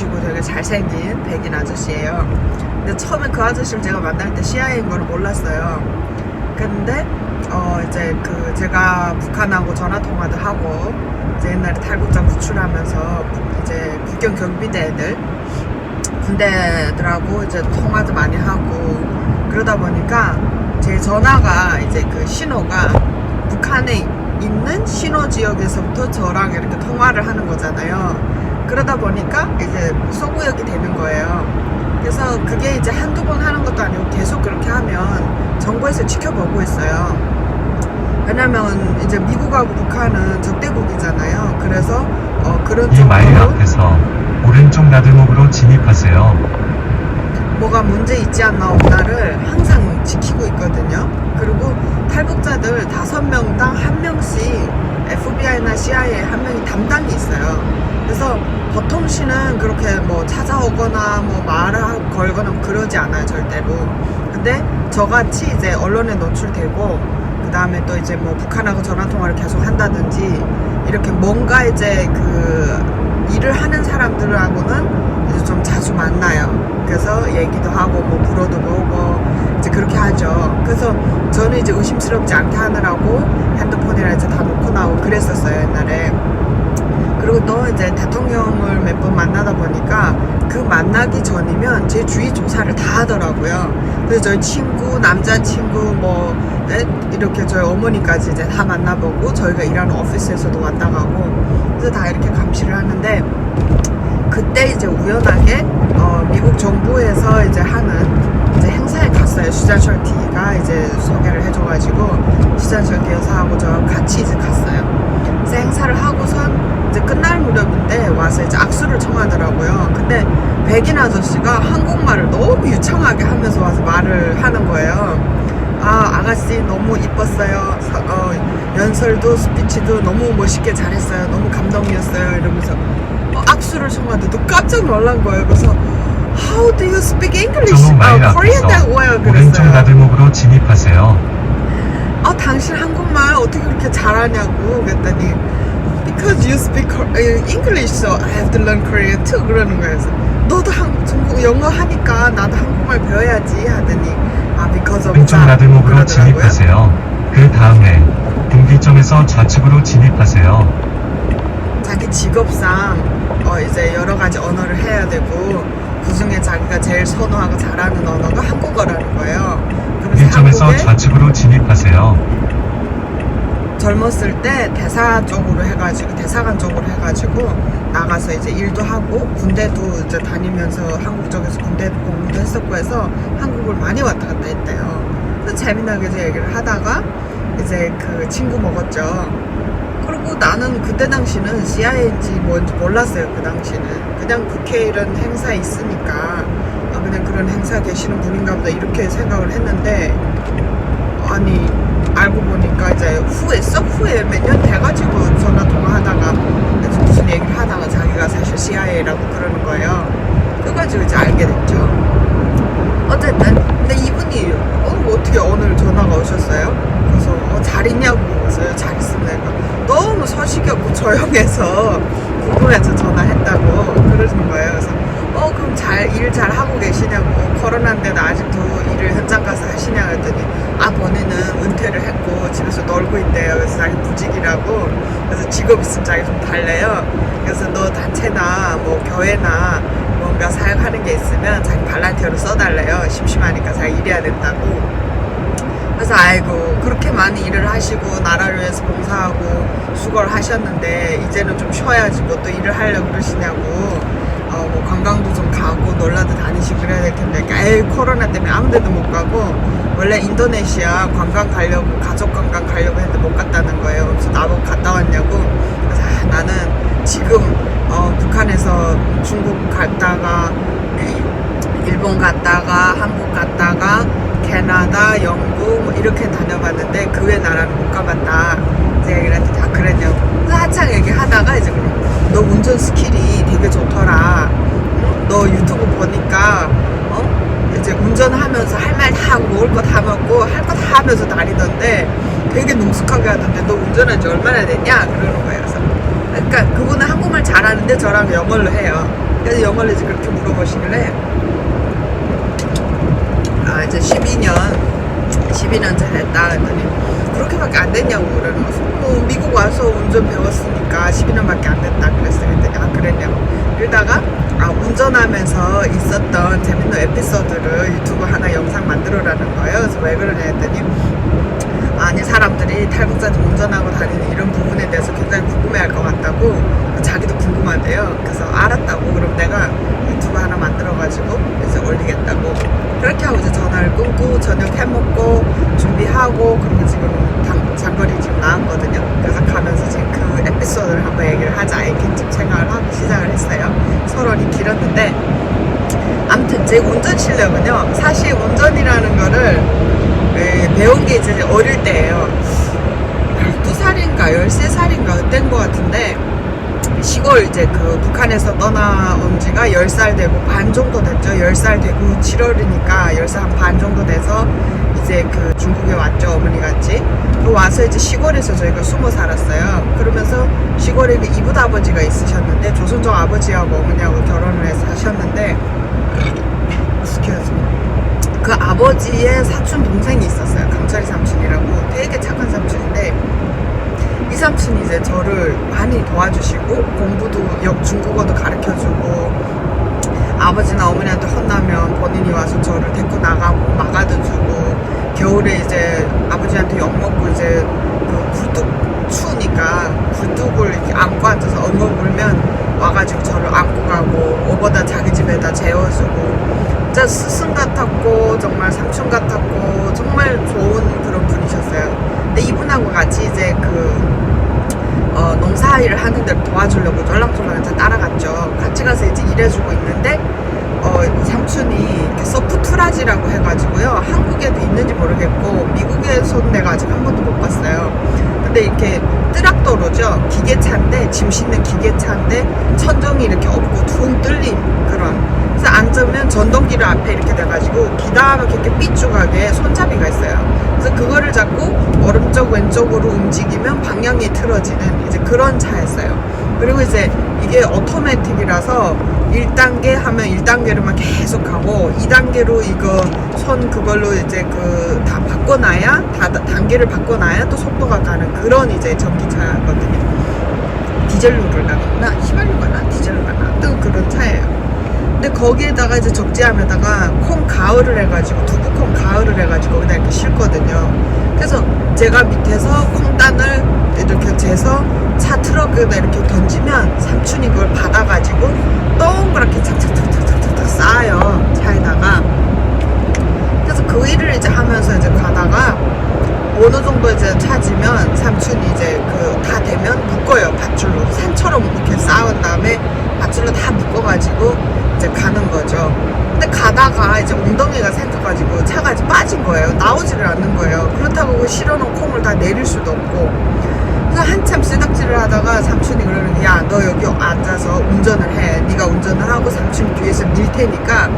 있으시고 되게 잘생긴 백인 아저씨예요. 근데 처음에 그 아저씨를 제가 만날 때 CIA인 걸 몰랐어요. 근데 어 이제 그 제가 북한하고 전화 통화도 하고 이제 옛날에 탈북자 구출하면서 이제 국경 경비대 애들 군대들하고 이제 통화도 많이 하고 그러다 보니까 제 전화가 이제 그 신호가 북한에 있는 신호 지역에서부터 저랑 이렇게 통화를 하는 거잖아요. 그러다 보니까 이제 소구역이 되는 거예요. 그래서 그게 이제 한두 번 하는 것도 아니고 계속 그렇게 하면 정부에서 지켜보고 있어요. 왜냐면 이제 미국하고 북한은 적대국이잖아요. 그래서 어 그런 이 마일 앞에서 오른쪽 나들목으로 진입하세요. 뭐가 문제 있지 않나 없나를 항상 지키고 있거든요. 그리고 탈북자들 다섯 명당 한 명씩 FBI나 CIA 한 명이 담당이 있어요. 그래서 보통 시는 그렇게 뭐 찾아오거나 뭐 말을 하- 걸거나 그러지 않아요, 절대로. 근데 저같이 이제 언론에 노출되고 그 다음에 또 이제 뭐 북한하고 전화 통화를 계속 한다든지 이렇게 뭔가 이제 그 일을 하는 사람들하고는 이제 좀 자주 만나요. 그래서 얘기도 하고 뭐 불어도 보고 이제 그렇게 하죠. 그래서 저는 이제 의심스럽지 않게 하느라고 핸드폰이라 이제 다 놓고 나오고 그랬었어요 옛날에. 그리고 또 이제 대통령을 몇 번 만나다 보니까 그 만나기 전이면 제 주위 조사를 다 하더라고요. 그래서 저희 친구, 남자친구, 뭐, 네? 이렇게 저희 어머니까지 이제 다 만나보고 저희가 일하는 오피스에서도 왔다 가고 그래서 다 이렇게 감시를 하는데 그때 이제 우연하게 어, 미국 정부에서 이제 하는 이제 행사에 갔어요. 수잔 셜티가 이제 소개를 해줘가지고 수잔 셜티 여사하고 저 같이 이제 갔어요. 그래서 행사를 하고선 이제 끝날 무렵인데 와서 이제 악수를 청하더라고요. 근데 백인 아저씨가 한국말을 너무 유창하게 하면서 와서 말을 하는 거예요. 아 아가씨 너무 이뻤어요. 서- 어, 연설도 스피치도 너무 멋있게 잘했어요. 너무 감동이었어요. 이러면서 어, 악수를 청하는데 또 깜짝 놀란 거예요. 그래서 How do you speak English? 어, Korean that well 오른쪽 그랬어요. 나들목으로 진입하세요. 아 당신 한국말 어떻게 그렇게 잘하냐고 그랬더니 Because you speak uh, English, so I have to learn Korean too 그러는 거예요. 너도 한, 중국 영어 하니까 나도 한국말 배워야지 하더니 아 because of 왼쪽 그러더라고요. 진입하세요. 그 다음에 분기점에서 좌측으로 진입하세요. 자기 직업상 어 이제 여러 가지 언어를 해야 되고 그 중에 자기가 제일 선호하고 잘하는 언어가 한국어라는 거예요. 그래서 1점에서 한국에 좌측으로 진입하세요. 젊었을 때 대사 쪽으로 해가지고 대사관 쪽으로 해가지고 나가서 이제 일도 하고 군대도 이제 다니면서 한국 쪽에서 군대 공부도 했었고 해서 한국을 많이 왔다 갔다 했대요. 그래서 재미나게 이제 얘기를 하다가 이제 그 친구 먹었죠. 그리고 나는 그때 당시는 CIA인지 뭔지 몰랐어요. 그 당시는 그냥 국회 이런 행사 있으니까 아, 그냥 그런 행사 계시는 분인가 보다 이렇게 생각을 했는데 아니 알고 보니까 이제 후에 썩 후에 몇 년 돼가지고 전화 통화하다가 무슨 얘기를 하다가 자기가 사실 CIA라고 그러는 거예요. 그래가지고 이제 알게 됐죠. 어쨌든 근데 이분이 어, 어떻게 오늘 전화가 오셨어요? 그래서 어, 잘 있냐고 그래서 잘 있습니다. 너무 서식이 없고 조용해서 궁금해서 전화했다고 그러는 거예요. 그래서 어 그럼 잘일 잘 하고 계시냐고 코로나인데도 아직도 일을 현장 가서 하시냐 그랬더니 아 본인은 은퇴를 했고 집에서 놀고 있대요. 그래서 자기 무직이라고 그래서 직업 있으면 자기 좀 달래요. 그래서 너 단체나 뭐 교회나 뭔가 사역하는 게 있으면 자기 발란티어로 써달래요. 심심하니까 자기 일해야 된다고. 그래서 아이고 그렇게 많이 일을 하시고 나라를 위해서 봉사하고 수고를 하셨는데 이제는 좀 쉬어야지 뭐 또 일을 하려고 그러시냐고 어 뭐 관광도 좀 가고 놀라도 다니시고 그래야 될 텐데 에이 코로나 때문에 아무 데도 못 가고 원래 인도네시아 관광 가려고 가족 관광 가려고 했는데 못 갔다는 거예요 그래서 나보고 갔다 왔냐고 그래서 아, 나는 지금 어 북한에서 중국 갔다가 일본 갔다가 한국 갔다가 캐나다, 영국 뭐 이렇게 다녀봤는데 그 외 나라는 못 가봤다. 제가 얘기를 했더니 아 그랬냐고. 한창 얘기하다가 이제 그럼 너 운전 스킬이 되게 좋더라. 응? 너 유튜브 보니까 어 운전하면서 할 말 다 하고 먹을 거 다 먹고 할 거 다 하면서 다니던데 되게 능숙하게 하던데 너 운전한 지 얼마나 됐냐 그러는 거예요. 그래서 그러니까 그분은 한국말 잘하는데 저랑 영어를 해요. 그래서 영어를 이제 그렇게 물어보시길래 아 이제 12년 12년째 됐다 했더니 그렇게밖에 안 됐냐고 그러는 거죠. 뭐 미국 와서 운전 배웠으니까 12년밖에 안 됐다 그랬어요. 그랬더니 아 그랬냐고. 이러다가 아 운전하면서 있었던 재밌는 에피소드를 유튜브 하나 영상 만들어라는 거예요. 그래서 왜 그러냐 했더니 아니 사람들이 탈북자들 운전하고 다니는 이런 부분에 대해서 굉장히 궁금해할 것 같다고 자기도 궁금하대요. 그래서 알았다고 그럼 내가 유튜브 하나 만들어가지고 이제 올리겠다고 그렇게 하고 이제 전화를 끊고 저녁 해 먹고 준비하고 그리고 지금 당- 장거리 지금 나왔거든요. 그래서 가면서 지금 그 에피소드를 한번 얘기를 하자 이렇게 집 생활을 하고 시작을 했어요. 서론이 길었는데 아무튼 제 운전 실력은요 사실 운전이라는 거를 에, 배운 게 이제 어릴 때예요 12살인가 13살인가 그때인 것 같은데 시골 이제 그 북한에서 떠나온 지가 10살 되고 반 정도 됐죠 10살 되고 7월이니까 10살 한반 정도 돼서 이제 그 중국에 왔죠 어머니 같이 그 와서 이제 시골에서 저희가 숨어 살았어요 그러면서 시골에 그 이붓 아버지가 있으셨는데 조선족 아버지하고 어머니하고 결혼을 해서 하셨는데. 그 아버지의 사촌 동생이 있었어요. 강철이 삼촌이라고 되게 착한 삼촌인데 이 삼촌이 이제 저를 많이 도와주시고 공부도 역 중국어도 가르쳐주고 아버지나 어머니한테 혼나면 본인이 와서 저를 데리고 나가고 막아도 주고 겨울에 이제 아버지한테 욕 먹고 이제 그 굴뚝 추우니까 굴뚝을 이렇게 안고 앉아서 엉엉 울면 와가지고 저를 안고 가고 오보다 자기 집에다 재워주고 진짜 스승 같았고 정말 삼촌 같았고 정말 좋은. 근데 이분하고 같이 이제 그 어, 농사일을 하는 데를 도와주려고 쫄랑쫄랑 이제 따라갔죠. 같이 가서 이제 일해주고 있는데 어, 이 삼촌이 이렇게 서프투라지라고 해가지고요. 한국에도 있는지 모르겠고 미국에서는 내가 아직 한 번도 못 봤어요. 근데 이렇게 뜨락도로죠. 기계차인데 짐 싣는 기계차인데 천정이 이렇게 없고 둥 뚫린 그런. 그래서 앉으면 전동기를 앞에 이렇게 돼가지고 기다랗게 이렇게 삐죽하게 손잡이가 있어요. 그래서 그거를 잡고 오른쪽 왼쪽으로 움직이면 방향이 틀어지는 이제 그런 차였어요. 그리고 이제 이게 오토매틱이라서 1단계 하면 1단계로만 계속 가고 2단계로 이거 손 그걸로 이제 그 다 바꿔놔야 다 단계를 바꿔놔야 또 속도가 가는 그런 이제 전기차거든요. 디젤로를 가나 휘발유 가나 디젤로 가나 또 그런 차예요. 근데 거기에다가 이제 적재함에다가 콩 가을을 해가지고 두부콩 가을을 해가지고 거기다 이렇게 싣거든요. 그래서 제가 밑에서 콩단을 이렇게 재서 차 트럭에다 이렇게 던지면 삼촌이 그걸 받아가지고 동그랗게 착착착착착착 쌓아요 차에다가. 그래서 그 일을 이제 하면서 이제 가다가 어느 정도 이제 찾으면 삼촌이 이제 그 다 되면 묶어요 밧줄로 산처럼 이렇게 쌓은 다음에 밧줄로 다 묶어가지고 이제 가는 거죠. 근데 가다가 이제 엉덩이가 생겨가지고 차가 이제 빠진 거예요. 나오지를 않는 거예요. 그렇다고 그 실어놓은 콩을 다 내릴 수도 없고. 그래서 한참 쓰닥질을 하다가 삼촌이 그러는 게, 야, 너 여기 앉아서 운전을 해. 네가 운전을 하고 삼촌이 뒤에서 밀 테니까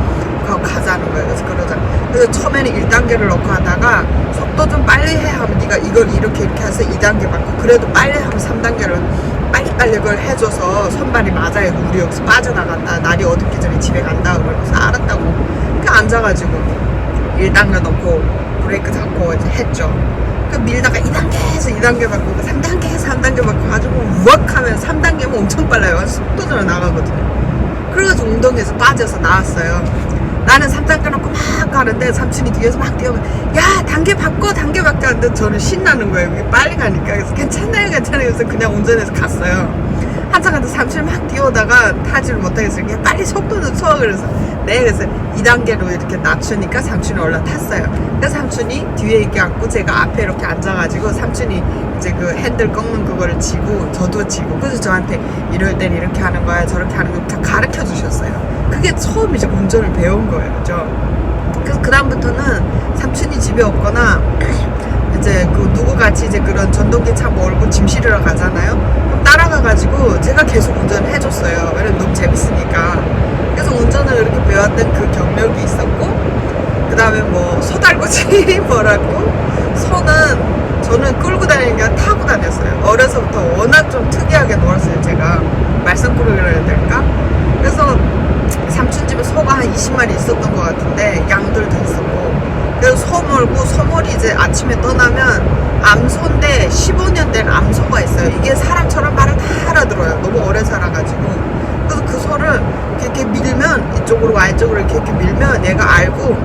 그거 가자는 거예요. 그래서 그러자. 그래서 처음에는 1단계를 넣고 하다가 속도 좀 빨리 해 하면 네가 이걸 이렇게 이렇게 해서 2단계 받고 그래도 빨리 하면 3단계를 빨리빨리 그걸 해줘서 선발이 맞아요. 우리 여기서 빠져나간다. 날이 어둡기 전에 집에 간다. 그러면서 알았다고. 그 앉아가지고 1단계 넣고 브레이크 잡고 이제 했죠. 그 밀다가 2단계에서 2단계 받고 3단계에서 3단계 받고 가지고 우악 하면 3단계면 엄청 빨라요. 속도전에 나가거든요. 그래가지고 웅덩이에서 빠져서 나왔어요. 나는 3단계 놓고 막 가는데 삼촌이 뒤에서 막 뛰어오면 야 단계 바꿔 단계 바꿔 하는데 저는 신나는 거예요. 이게 빨리 가니까 그래서 괜찮아요 괜찮아요 그래서 그냥 운전해서 갔어요. 한참 가다 삼촌이 막 뛰어오다가 타지를 못하겠어요. 그냥 빨리 속도는 쳐 그래서 네 그래서 2단계로 이렇게 낮추니까 삼촌이 올라탔어요. 그래서 삼촌이 뒤에 이렇게 앉고 제가 앞에 이렇게 앉아가지고 삼촌이 이제 그 핸들 꺾는 그거를 쥐고 저도 쥐고 그래서 저한테 이럴 땐 이렇게 하는 거야 저렇게 하는 거다 가르쳐 주셨어요. 그게 처음 이제 운전을 배운 거예요. 그죠? 그래서 그다음부터는 삼촌이 집에 없거나 이제 그 누구 같이 이제 그런 전동기 차 몰고 짐 실으러 가잖아요. 그럼 따라가가지고 제가 계속 운전을 해줬어요. 왜냐면 너무 재밌으니까. 그래서 운전을 이렇게 배웠던 그 경력이 있었고, 그 다음에 뭐 소달구지 뭐라고 소는 저는 끌고 다니는 게 타고 다녔어요. 어려서부터 워낙 좀 특이하게 놀았어요. 제가 말썽꾸러기라 해야 될까? 그래서 삼촌 집에 소가 한 20마리 있었던 것 같은데 양들도 있었고 그래서 소 몰고 소몰이 이제 아침에 떠나면 암소인데 15년 된 암소가 있어요. 이게 사람처럼 말을 다 알아들어요. 너무 오래 살아가지고 그래서 그 소를 이렇게 밀면 이쪽으로 와 이쪽으로 이렇게, 이렇게 밀면 얘가 알고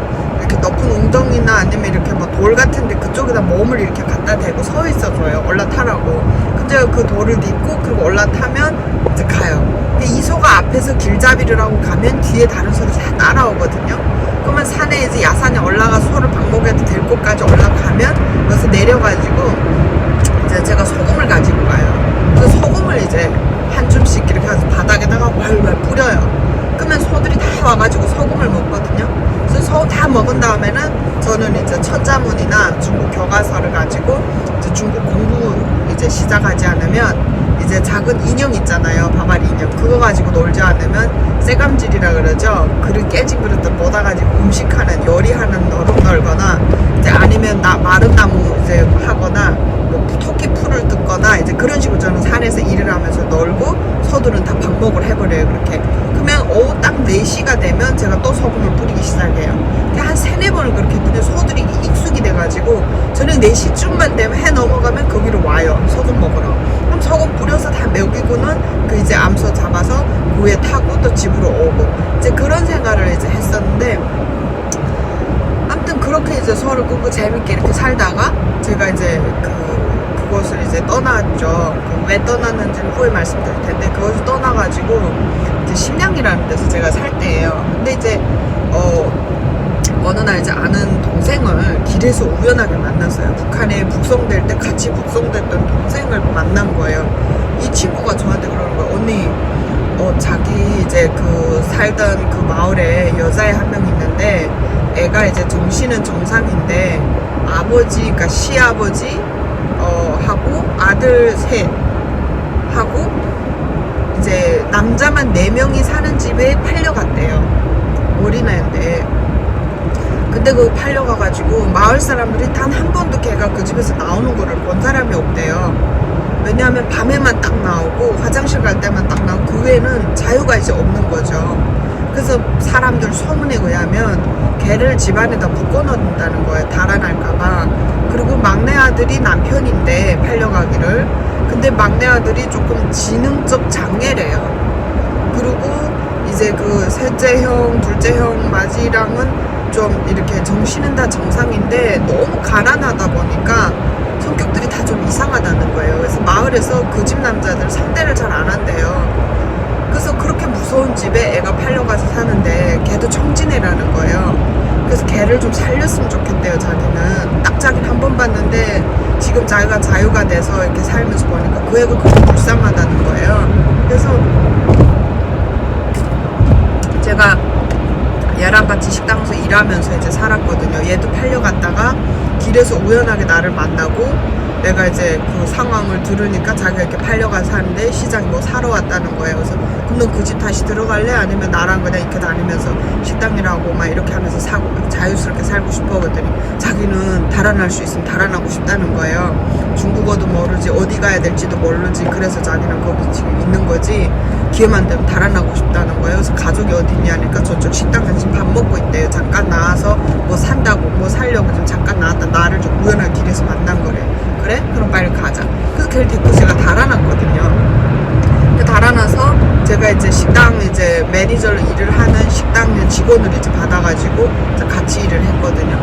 이렇게 높은 웅덩이나 아니면 이렇게 뭐 돌 같은데 그쪽에다 몸을 이렇게 갖다 대고 서 있어줘요. 올라타라고. 근데 그 돌을 딛고 그리고 올라타면 이제 가요. 근데 이 소가 앞에서 길잡이를 하고 가면 뒤에 다른 소들이 다 따라오거든요. 그러면 산에 이제 야산에 올라가 소를 방목에도 될 곳까지 올라가면 여기서 내려가지고 이제 제가 소금을 가지고 가요. 그 소금을 이제 한 줌씩 이렇게 해서 바닥에다가 활활 뿌려요. 그러면 소들이 다 와가지고 소금을 먹거든요. 그래서 소 다 먹은 다음에는 저는 이제 천자문이나 중국 교과서를 가지고 이제 중국 공부 이제 시작하지 않으면 이제 작은 인형 있잖아요. 바바리 인형. 그거 가지고 놀지 않으면 쇠감질이라 그러죠. 그릇 깨진 그릇들 모아 가지고 음식하는 요리하는 노릇 놀거나 이제 아니면 나 마른 나무 이제 하거나 뭐 토끼 풀을 뜯거나 이제 그런 식으로 저는 산에서 일을 하면서 놀고 소들은 다 방목을 해버려요 그렇게 그러면 오후 딱 4시가 되면 제가 또 소금을 뿌리기 시작해요. 한 세네 번을 그렇게 했더니 소들이 익숙이 돼가지고 저녁 4시쯤만 되면 해 넘어가면 거기로 와요 소금 먹으러. 그럼 소금 뿌려서 다 먹이고는 그 이제 암소 잡아서 그 위에 타고 또 집으로 오고. 이제 그런 생활을 이제 했었는데 아무튼 그렇게 이제 서로 끊고 재밌게 이렇게 살다가 제가 이제 그 그곳을 이제 떠났죠. 그왜 떠났는지는 후에 말씀드릴 텐데 그것을 떠나가지고 이제 심양이라는 데서 제가 살 때예요. 근데 이제 어 어느 날 이제 아는 동생을 길에서 우연하게 만났어요. 북한에 북송될 때 같이 북송됐던 동생을 만난 거예요. 이 친구가 저한테 그러는 거예요. 언니, 어, 자기 이제 그 살던 그 마을에 여자애 한 명 있는데 애가 이제 정신은 정상인데 아버지, 그러니까 시아버지, 어, 하고 아들 셋 하고 이제 남자만 네 명이 사는 집에 팔려갔대요. 어린애인데. 근데 그거 팔려가가지고 마을 사람들이 단 한 번도 걔가 그 집에서 나오는 거를 본 사람이 없대요. 왜냐하면 밤에만 딱 나오고 화장실 갈 때만 딱 나오고 그 외에는 자유가 이제 없는 거죠. 그래서 사람들 소문에 의하면 걔를 집안에다 묶어놓는다는 거예요. 달아날까봐. 막내 아들이 남편인데 팔려가기를. 근데 막내 아들이 조금 지능적 장애래요. 그리고 이제 그 셋째 형, 둘째 형 마지랑은 좀 이렇게 정신은 다 정상인데 너무 가난하다 보니까 성격들이 다 좀 이상하다는 거예요. 그래서 마을에서 그 집 남자들 상대를 잘 안 한대요. 그래서 그렇게 무서운 집에 애가 팔려가서 사는데 걔도 청진애라는 거예요. 그래서 걔를 좀 살렸으면 좋겠대요, 자기는. 딱 자기는 한 번 봤는데 지금 자기가 자유가 돼서 이렇게 살면서 보니까 그 애가 그렇게 불쌍하다는 거예요. 그래서 제가 얘랑 같이 식당에서 일하면서 이제 살았거든요. 얘도 팔려갔다가 길에서 우연하게 나를 만나고 내가 이제 그 상황을 들으니까 자기가 이렇게 팔려가 사는데 시장에 뭐 사러 왔다는 거예요. 그래서 그럼 너 그 집 다시 들어갈래? 아니면 나랑 그냥 이렇게 다니면서 식당이라고 막 이렇게 하면서 사고 자유스럽게 살고 싶어 그랬더니 자기는 달아날 수 있으면 달아나고 싶다는 거예요. 중국어도 모르지 어디 가야 될지도 모르지 그래서 자기는 거기 지금 있는 거지 기회만 되면 달아나고 싶다는 거예요. 그래서 가족이 어디 있냐니까 저쪽 식당에 지금 밥 먹고 있대요. 잠깐 나와서 뭐 산다고 뭐 살려고 좀 잠깐 나왔다 나를 좀 우연한 길에서 만난 거래. 그래? 그럼 빨리 가자. 그래서 걔를 데리고 제가 달아났거든요. 그 달아나서 제가 이제 식당 이제 매니저로 일을 하는 식당 직원을 이제 받아가지고 이제 같이 일을 했거든요.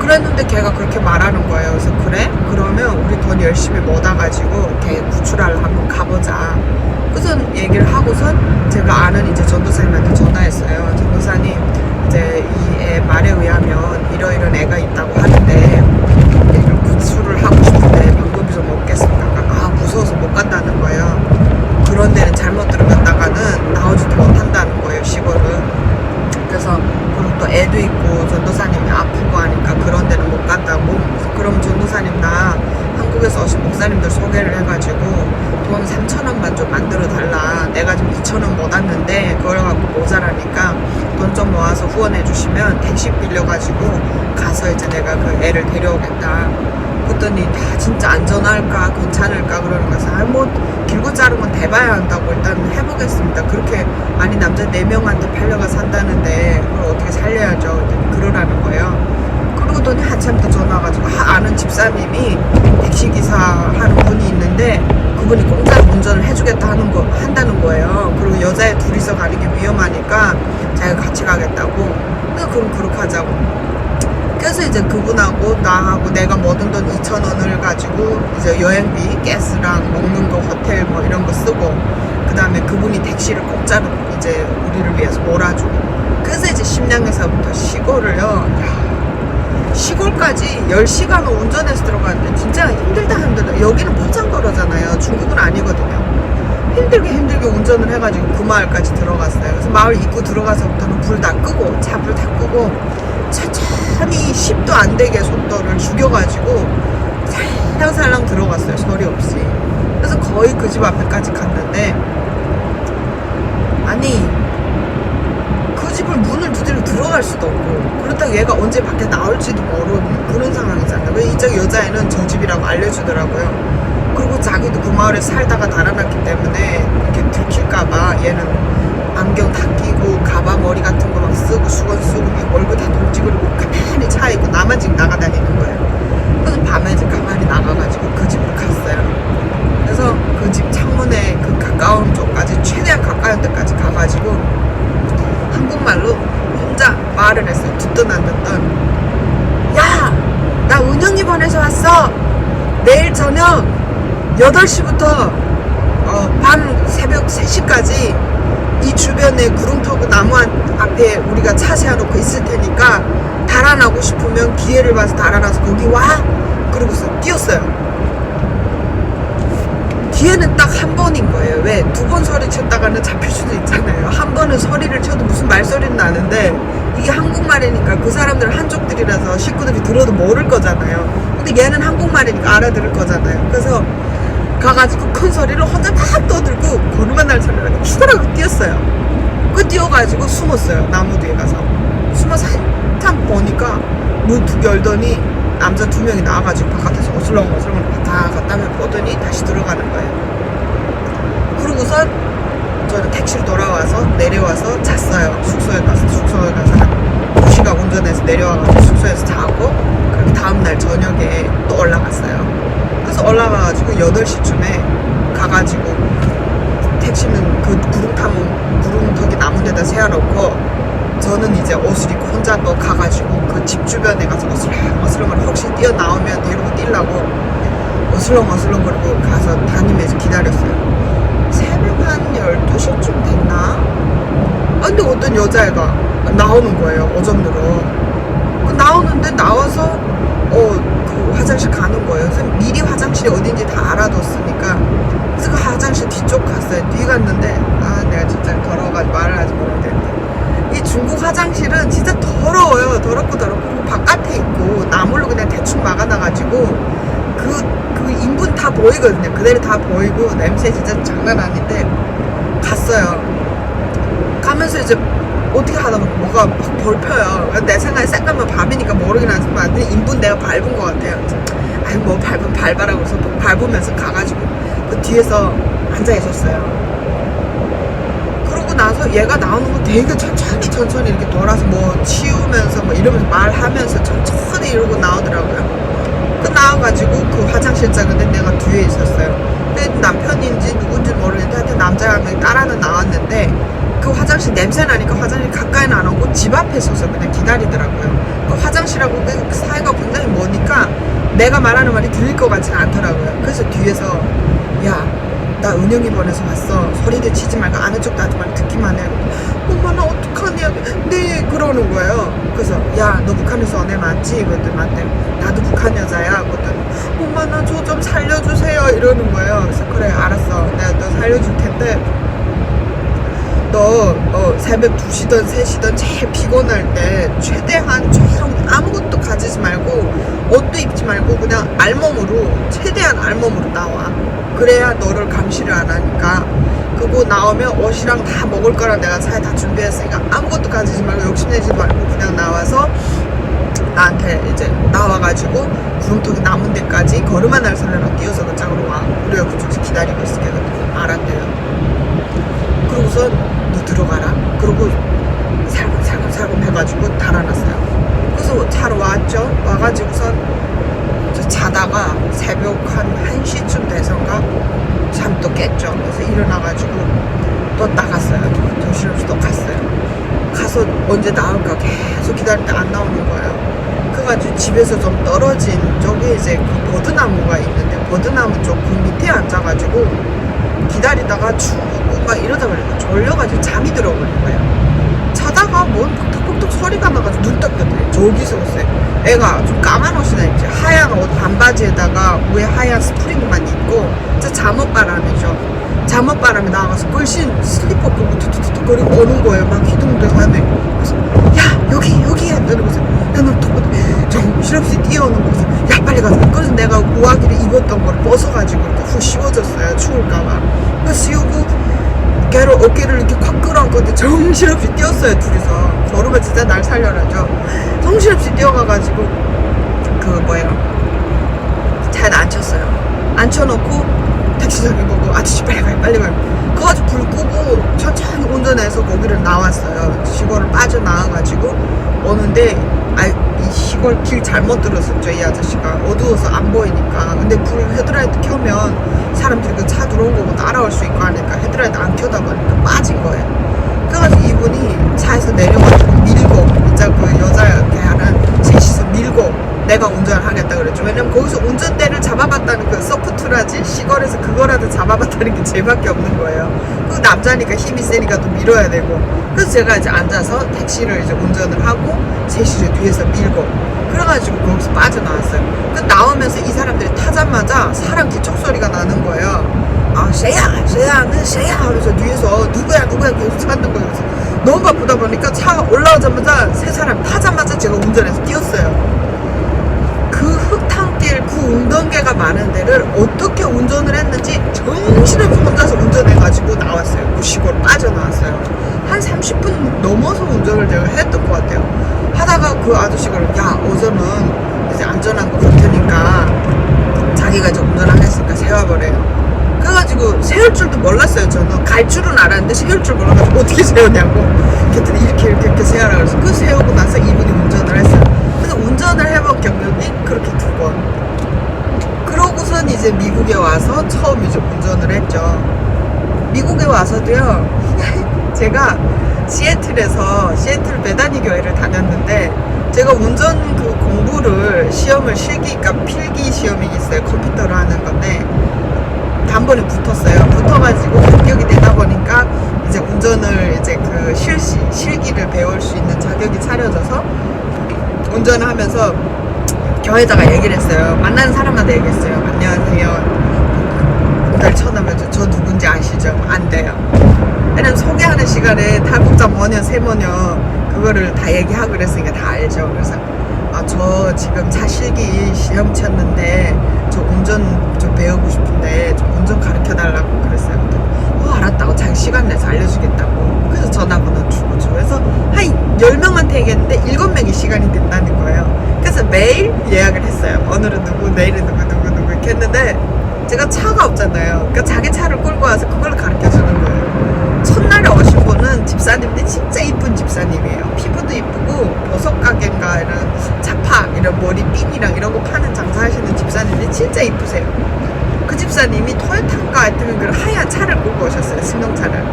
그랬는데 걔가 그렇게 말하는 거예요. 그래서 그래? 그러면 우리 돈 열심히 모아가지고 걔 구출하러 한번 가보자. 그래서 얘기를 하고선 제가 아는 이제 전도사님한테 전화했어요. 전도사님, 이제 이 애 말에 의하면 이러이런 애가 있다고 하는데 얘를 구출을 하고 싶은데 방법이 좀 없겠습니까? 아, 무서워서 못 간다는 거예요. 그런 데는 잘못 들어갔다가는 나오지도 못한다는 거예요, 시골은. 그래서 그리고 또 애도 있고 전도사님이 아프고 하니까 그런 데는 못 간다고 그래서 그럼 전도사님 나 한국 외국에서 오신 목사님들 소개를 해가지고 돈 3천 원만 좀 만들어 달라. 내가 지금 2천 원 못 왔는데 그걸 갖고 모자라니까 돈 좀 모아서 후원해 주시면 택시 빌려가지고 가서 이제 내가 그 애를 데려오겠다. 그랬더니 다 진짜 안전할까 괜찮을까 그러는 거여서 아뭐 길고 짧은 건 대봐야 한다고 일단 해보겠습니다. 그렇게 아니 남자 4명한테 팔려가 산다는데 그걸 어떻게 살려야죠. 그랬더니 그러라는 거예요. 그러더니 한참 더 전화 와가지고 아, 아는 집사님이 택시기사 하는 분이 그분이 공짜로 운전을 해주겠다 하는 거 한다는 거예요. 그리고 여자애 둘이서 가는 게 위험하니까 자기가 같이 가겠다고. 그래서 그럼 그렇게 하자고. 그래서 이제 그분하고 나하고 내가 모든 돈 2천 원을 가지고 이제 여행비, 가스랑 먹는 거, 호텔 뭐 이런 거 쓰고 그 다음에 그분이 택시를 공짜로 이제 우리를 위해서 몰아주고 그래서 이제 심양에서부터 시골을요 야, 시골까지 10시간을 운전해서 들어가는데 진짜 힘들다 힘들다. 여기는 포장거로잖아요. 중국은 아니거든요. 힘들게 힘들게 운전을 해가지고 그 마을까지 들어갔어요. 그래서 마을 입구 들어가서부터는 불 다 끄고 차 불 다 끄고 천천히 10도 안 되게 속도를 죽여가지고 살랑살랑 들어갔어요. 소리 없이. 그래서 거의 그 집 앞에까지 갔는데 아니 그 집을 문을 두드리고 들어갈 수도 없고 그렇다고 얘가 언제 밖에 나올지도 모르는 그런 상황이잖아요. 왜 이쪽 여자애는 저 집이라고 알려주더라고요. 그리고 자기도 그 마을에 살다가 달아났기 때문에 이렇게 들킬까봐 얘는 안경 다 끼고 가방 머리 같은 거 막 쓰고 수건 쓰고 막 얼굴 다 동지 그리고 가만히 차 있고 나만 지금 나가다니는 거예요. 그래서 밤에 이제 가만히 나가가지고 그 집을 갔어요. 그래서 그 집 창문에 그 가까운 쪽까지 최대한 가까운 데까지 가가지고 한국말로 혼자 말을 했어요. 듣던 안 듣던. 야! 나 은영이번에서 왔어! 내일 저녁 8시부터 어, 밤 새벽 3시까지 이 주변에 구릉터그 나무 한- 앞에 우리가 차 세워놓고 있을 테니까 달아나고 싶으면 기회를 봐서 달아나서 거기 와! 그러고서 뛰었어요. 기회는 딱 한 번인 거예요. 왜? 두번 소리 쳤다가는 잡힐 수도 있잖아요. 한 번은 소리를 쳐도 무슨 말소리는 나는데 이게 한국말이니까 그 사람들은 한족들이라서 식구들이 들어도 모를 거잖아요. 근데 얘는 한국말이니까 알아들을 거잖아요. 그래서 가가지고 큰 소리를 혼자 막 떠들고 고르만 날 소리라고 추가라고 뛰었어요. 그 뛰어가지고 숨었어요. 나무 뒤에 가서. 숨어서 한참 보니까 문두개 열더니 남자 두 명이 나와가지고 바깥에서 어슬렁어슬렁 왔 다 하면 보더니 다시 들어가는 거예요. 그러고서 저는 택시로 돌아와서 내려와서 잤어요. 숙소에 가서 숙소에 가서 한 2시간 운전해서 내려와가지고 숙소에서 자고 그리고 다음날 저녁에 또 올라갔어요. 그래서 올라가가지고 8시쯤에 가가지고 택시는 그 구름 타면 구름턱이 나무 데다 세워놓고 저는 이제 옷을 입고 혼자 또 가가지고 그 집 주변에 가서 어슬렁 어슬렁 혹시 뛰어나오면 데리고 뛰려고 어슬렁 어슬렁 그리고 가서 다니면서 기다렸어요. 새벽 한 12시쯤 됐나? 아, 근데 어떤 여자애가 나오는 거예요, 오전으로. 그 나오는데 나와서, 어, 그 화장실 가는 거예요. 그래서 미리 화장실이 어딘지 다 알아뒀으니까. 그래서 그 화장실 뒤쪽 갔어요. 뒤 갔는데, 아, 내가 진짜 더러워가지고 말을 하지 되는데. 이 중국 화장실은 진짜 더러워요. 더럽고 더럽고. 바깥에 있고, 나물로 그냥 대충 막아놔가지고, 그, 그 인분 다 보이거든요. 그대로 다 보이고, 냄새 진짜 장난 아닌데, 갔어요. 가면서 이제 어떻게 하다 보면 뭐가 막 벌펴요. 내 생각에 색깔만 밥이니까 모르긴 하지만 인분 내가 밟은 것 같아요. 아니 뭐 밟으면 밟아라고 해서 막 밟으면서 가가지고 그 뒤에서 앉아 있었어요. 그러고 나서 얘가 나오는 거 되게 천천히 천천히 이렇게 돌아서 뭐 치우면서 뭐 이러면서 말하면서 천천히 이러고 나오더라고요. 그 나와가지고 그 화장실장 근데 내가 뒤에 있었어요. 근데 남편인지 누군지 모르겠는데 하여튼 남자가 따라는 나왔는데 그 화장실 냄새 나니까 화장실 가까이는 안 오고 집 앞에 서서 그냥 기다리더라고요. 그 화장실하고 그 사이가 굉장히 머니까 내가 말하는 말이 들릴 것 같지는 않더라고요. 그래서 뒤에서 야, 나 은영이 번에서 왔어. 소리도 치지 말고 아는 척도 하지 말고 듣기만 해. 엄마 나 어떡하냐. 네 그러는 거예요. 그래서 야 너 북한에서 언애 맞지? 그랬더니 맞대. 나도 북한 여자야. 그랬더니 엄마 나 저 좀 살려주세요. 이러는 거예요. 그래서 그래 알았어. 내가 너 살려줄 텐데 너 어, 새벽 2시든 3시든 제일 피곤할 때 최대한 조용 아무것도 가지지 말고 옷도 입지 말고 그냥 알몸으로 최대한 알몸으로 나와 그래야 너를 감시를 안 하니까. 그거 나오면 옷이랑 다 먹을 거랑 내가 차에 다 준비했으니까 아무것도 가지지 말고 욕심내지 말고 그냥 나와서 나한테 이제 나와가지고 구름통이 남은 데까지 걸음마 날 사려라 뛰어서 그 짝으로 와. 우리가 그쪽에서 기다리고 있을게. 그랬더니 알았대요. 그러고서 너 들어가라. 그러고 살금살금살금 해가지고 달아났어요. 그래서 차로 왔죠. 와가지고선 저 자다가 새벽 한 1시쯤 돼서인가 잠 또 깼죠. 그래서 일어나가지고 또 나갔어요. 정신없이 또 갔어요. 가서 언제 나올까 계속 기다리는데 안 나오는 거예요. 그래가지고 집에서 좀 떨어진 쪽에 이제 그 버드나무가 있는데 버드나무 쪽 그 밑에 앉아가지고 기다리다가 막 이러다 보니까 졸려가지고 잠이 들어버린 거예요. 자다가 뭔 톡톡톡 소리가 나가지고 눈 떴거든요. 저기서 오세요 애가 좀 까만 옷이나 입지 하얀 옷 반바지에다가 위에 하얀 스프링만 입고 진짜 잠옷바람이죠. 잠옷바람이 나가서 끌신 슬리퍼 보고 툭툭툭 거리고 오는 거예요 막 휘둥대가네. 그래서 야 여기 여기! 이러고서 야너 정신없이 뛰어오는 거서 야 빨리 가자. 그래서 내가 우아기를 입었던 걸 벗어가지고 이렇게 후 씌워줬어요 추울까봐. 그래서 씌우고 걔를 어깨를 이렇게 콱 끌어안고 정신없이 뛰었어요 둘이서 걸으면 진짜 날 살려라죠? 정신없이 뛰어가가지고 그 뭐야 차에 앉혔어요. 앉혀놓고 택시석에 보고 아저씨 빨리 가요 빨리 가요. 그거 가지고 불 끄고 천천히 운전해서 거기를 나왔어요. 시골을 빠져나와가지고 오는데 아이 시골 길 잘못 들었었죠 이 아저씨가. 어두워서 안 보이니까. 근데 불 헤드라이트 켜면 사람들이 그 차 들어온 거고 따라올 수 있고 하니까 헤드라이트 안 켜다 보니까 빠진 거예요 그래가지고 이분이 차에서 내려가지고 밀고 진짜 그 여자한테 하는 셋이서 밀고 내가 운전을 하겠다 그랬죠. 왜냐면 거기서 운전대를 잡아봤다는 그 서프트라지 시골에서 그거라도 잡아봤다는 게 쟤밖에 없는 거예요. 그 남자니까 힘이 세니까 또 밀어야 되고. 그래서 제가 이제 앉아서 택시를 이제 운전을 하고 셋이서 뒤에서 밀고 그래가지고 거기서 빠져나왔어요. 그 나오면서 이 사람들이 타자마자 사람 기척 소리가 나는 거예요 아 쎄야 쎄야 는 쎄야 하면서 뒤에서 누구야 누구야 계속 찾는 거예요. 너무 바쁘다 보니까 차가 올라오자마자 세 사람 타자마자 제가 운전해서 뛰었어요. 그 흙탕길 그 웅덩개가 많은 데를 어떻게 운전을 했는지 정신없이 혼자서 운전해가지고 나왔어요. 그 시골 빠져나왔어요. 한 30분 넘어서 운전을 제가 했던 것 같아요. 하다가 그 아저씨가 야 어제는 이제 안전한 거 같으니까 자기가 이제 운전을 했으니까 세워버려요 그래가지고 세울 줄도 몰랐어요 저는. 갈 줄은 알았는데 세울 줄 몰라가지고 어떻게 세우냐고. 그랬더니 이렇게 이렇게 이렇게 세우라 그래서 그 세우고 나서 이분이 운전을 했어요. 그래서 운전을 해본 경력이 그렇게 두번. 그러고선 이제 미국에 와서 처음 이제 운전을 했죠. 미국에 와서도요 제가 시애틀에서 시애틀 베다니 교회를 다녔는데 제가 운전 그 공부를 시험을 실기 그러니까 필기 시험이 있어요. 컴퓨터로 하는 건데 단번에 붙었어요. 붙어가지고 합격이 되다 보니까 이제 운전을 이제 그 실시 실기를 배울 수 있는 자격이 차려져서 운전을 하면서 교회자가 얘기를 했어요. 만나는 사람마다 얘기했어요. 안녕하세요. 날 쳐다보면서 저 누군지 아시죠? 안 돼요. 왜냐면 소개하는 시간에 탈북자 뭐냐 세뭐냐 그거를 다 얘기하고 그랬으니까 다 알죠. 그래서 아 저 지금 차 실기 시험 쳤는데 저 운전 좀 배우고 싶은데 좀 운전 가르쳐 달라고 그랬어요. 어 알았다고 자기 시간 내서 알려주겠다고. 그래서 전화번호 주고 줘. 그래서 한 10명한테 얘기했는데 7명이 시간이 된다는 거예요. 그래서 매일 예약을 했어요. 오늘은 누구, 내일은 누구, 누구, 누구 이렇게 했는데 제가 차가 없잖아요. 그러니까 자기 차를 끌고 와서 그걸 가르쳐 주는 거예요. 첫날에 오신 분은 집사님인데 진짜 이쁜 집사님이에요. 피부도 이쁘고 보석 가게인가 이런 자파 이런 머리 핀이랑 이런 거 파는 장사하시는 집사님이 진짜 이쁘세요. 그 집사님이 토요타인가 하여튼 그 하얀 차를 끌고 오셨어요. 승용차를.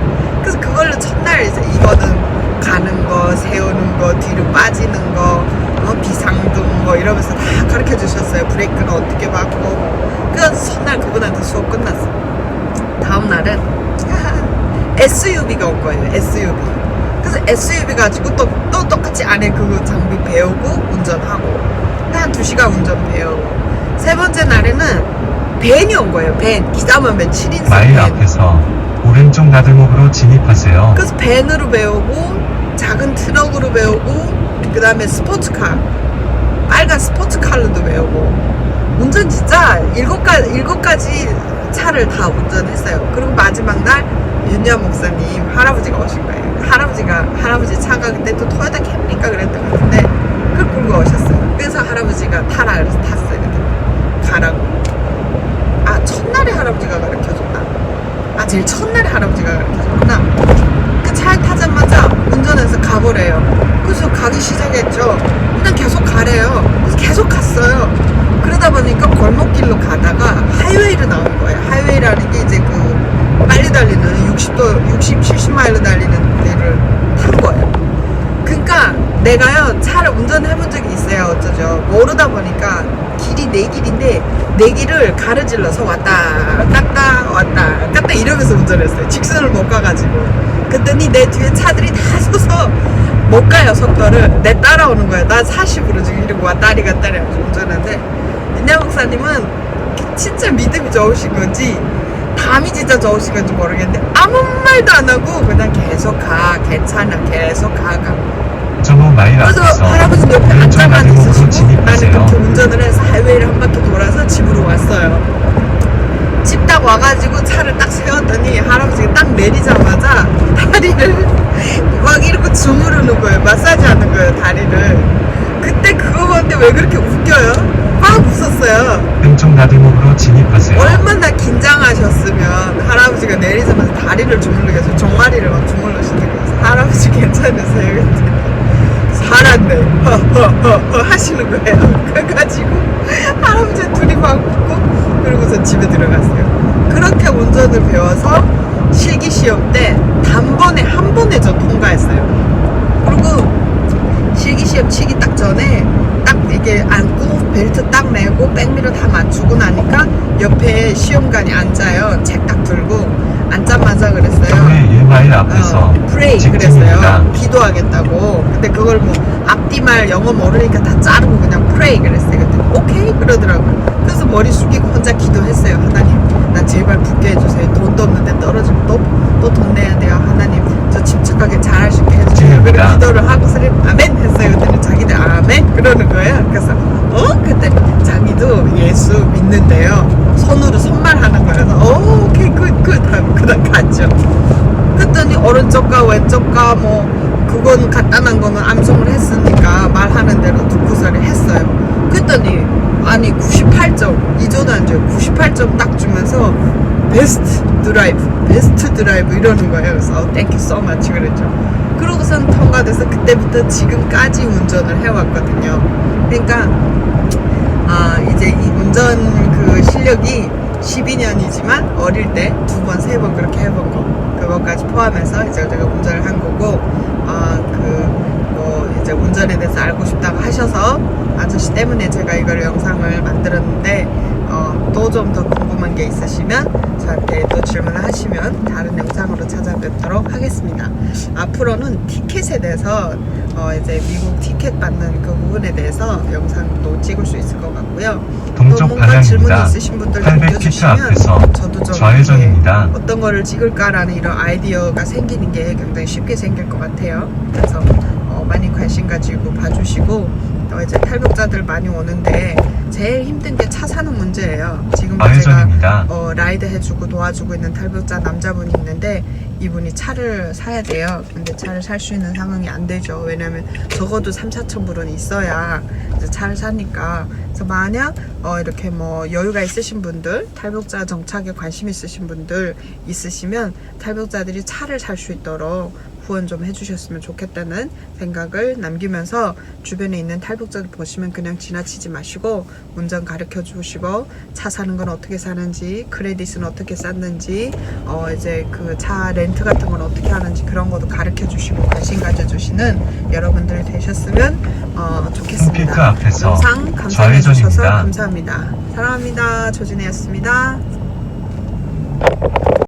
그래서 그걸로 첫날 이제 이거는 가는 거, 세우는 거, 뒤로 빠지는 거, 어, 비상등 뭐 이러면서 다 가르쳐 주셨어요. 브레이크는 어떻게 받고. 그래서 첫날 그분한테 수업 끝났어. 다음 날은 SUV가 온 거예요. SUV. 그래서 SUV 가지고 또, 또 똑같이 안에 그 장비 배우고 운전하고 한 2시간 운전 배우고 세 번째 날에는 벤이 온 거예요. 벤. 기사만 벤 7인승 마일 벤. 앞에서 오른쪽 나들목으로 진입하세요. 그래서 벤으로 배우고 작은 트럭으로 배우고 그 다음에 스포츠카 빨간 스포츠 칼로도 외우고 운전 진짜 일곱 가 일곱 가지 차를 다 운전했어요. 그리고 마지막 날 윤야 목사님 할아버지가 오신 거예요. 할아버지가 할아버지 차가 그때 또 토요타 캠리까 그랬던 것 같은데 그걸 끌고 오셨어요. 그래서 할아버지가 타라 그래서 탔어요. 가라고. 아 첫날에 할아버지가 가르쳐줬다. 아 제일 첫날에 할아버지가 가르쳐줬구나. 그 차에 타자마자 운전해서 가보래요. 그래서 가기 시작했죠. 그냥 계속 가래요. 그래서 계속 갔어요. 그러다 보니까 골목길로 가다가 하이웨이로 나온 거예요. 하이웨이라는 게 이제 그 빨리 달리는 60도, 60, 70마일로 달리는 데를 탄 거예요. 그러니까 내가요 차를 운전해 본 적이 있어요 어쩌죠. 모르다 보니까 길이 네 길인데 네 길을 가르질러서 왔다 갔다 왔다 갔다 이러면서 운전했어요. 직선을 못 가가지고. 그랬더니 내 뒤에 차들이 다 서서 못 가요 속도를. 내 따라오는 거야 난 40으로 지금 이러고 왔다 리 갔다 리 하면서 운전하는데. 윤야 목사님은 진짜 믿음이 좋으신 건지 감이 진짜 건지 모르겠는데 아무 말도 안 하고 그냥 계속 가 괜찮아 계속 가가 0.5마일 그래서 앞에서 할아버지 옆에 앉아만 있으시고 나는 진입하세요. 그렇게 운전을 해서 하이웨이를 한 바퀴 돌아서 집으로 왔어요. 집 딱 와가지고 차를 딱 세웠더니 할아버지가 딱 내리자마자 다리를 막 이러고 주무르는 거예요. 마사지 하는 거예요, 다리를. 그때 그거 보는데 왜 그렇게 웃겨요? 막 웃었어요. 왼쪽 나들목으로 진입하세요. 얼마나 긴장하셨으면 할아버지가 내리자마자 다리를 주물르게 해서 종아리를 막 주물르시는 거예요. 할아버지 괜찮으세요? 그랬더니 살았네. 하시는 거예요. 그래가지고 할아버지 둘이 막 웃고 그러고서 집에 들어갔어요. 그렇게 운전을 배워서 실기 시험 때 단번에 한 번에 저 통과했어요. 그리고 실기 시험 치기 딱 전에 딱 이게 앉고 벨트 딱 매고 백미러 다 맞추고 나니까 옆에 시험관이 앉아요. 책 딱 들고 앉자마자 그랬어요. 정례 1마일 앞에서 어, 프레이 직진입니다. 그랬어요. 기도하겠다고. 근데 그걸 뭐 앞뒤 말 영어 모르니까 다 자르고 그냥 프레이 그랬어요. 그랬더니 오케이 그러더라고요. 그래서 머리 숙이고 혼자 기도했어요. 하나님, 나 제발 붙게 해주세요. 돈도 없는데 떨어지면 또또 돈 내야 돼요. 하나님, 저 침착하게 잘할 수 있게 해주세요. 그리고. 기도를 하고 서리 아멘 했어요. 그랬더니 자기들 아멘 그러는 거예요. 그래서 어? 그때 자기도 예수 믿는데요. 손으로 손말하는 거여서 오 오케이 굿 굿 하고 그다음 갔죠. 그랬더니 오른쪽과 왼쪽과 뭐 그건 간단한 거는 암송을 했으니까 말하는 대로 듣고서리 했어요. 그랬더니 아니 98점 이조도 안 줘요. 98점 딱 주면서 베스트 드라이브 베스트 드라이브 이러는 거예요. 그래서 땡큐 so much 그랬죠. 그러고선 통과돼서 그때부터 지금까지 운전을 해왔거든요. 그러니까 아 이제 이 운전 그 실력이 12년이지만 어릴 때 두 번, 세 번 그렇게 해본 거 그것까지 포함해서 이제 제가 운전을 한 거고 아그뭐 이제 운전에 대해서 알고 싶다고 하셔서 아저씨 때문에 제가 이걸 영상을 만들었는데 어, 또좀 더 궁금한 게 있으시면 저한테 또 질문을 하시면 다른 영상으로 찾아뵙도록 하겠습니다. 앞으로는 티켓에 대해서 어, 이제 미국 티켓 받는 그 부분에 대해서 영상도 찍을 수 있을 것 같고요. 또 동쪽 방향입니다. 있으신 분들 800피트 남겨주시면 앞에서 저도 좀 좌회전입니다. 어떤 거를 찍을까라는 이런 아이디어가 생기는 게 굉장히 쉽게 생길 것 같아요. 그래서 어, 많이 관심 가지고 봐주시고 또 이제 탈북자들 많이 오는데 제일 힘든 게 차 사는 문제예요. 지금 제가 좌회전입니다. 어, 라이드 해주고 도와주고 있는 탈북자 남자분이 있는데 이분이 차를 사야 돼요. 근데 차를 살 수 있는 상황이 안 되죠. 왜냐면 적어도 3, 4천 불은 있어야 이제 차를 사니까. 그래서 만약 어, 이렇게 뭐 여유가 있으신 분들, 탈북자 정착에 관심 있으신 분들 있으시면 탈북자들이 차를 살 수 있도록 후원 좀 해주셨으면 좋겠다는 생각을 남기면서 주변에 있는 탈북자들 보시면 그냥 지나치지 마시고 운전 가르쳐 주시고 차 사는 건 어떻게 사는지 크레딧은 어떻게 쌓는지 어 이제 그 차 렌트 같은 건 어떻게 하는지 그런 것도 가르쳐 주시고 관심 가져 주시는 여러분들 되셨으면 어 좋겠습니다. 영상 감상해 주셔서. 감사합니다. 사랑합니다. 조진혜였습니다.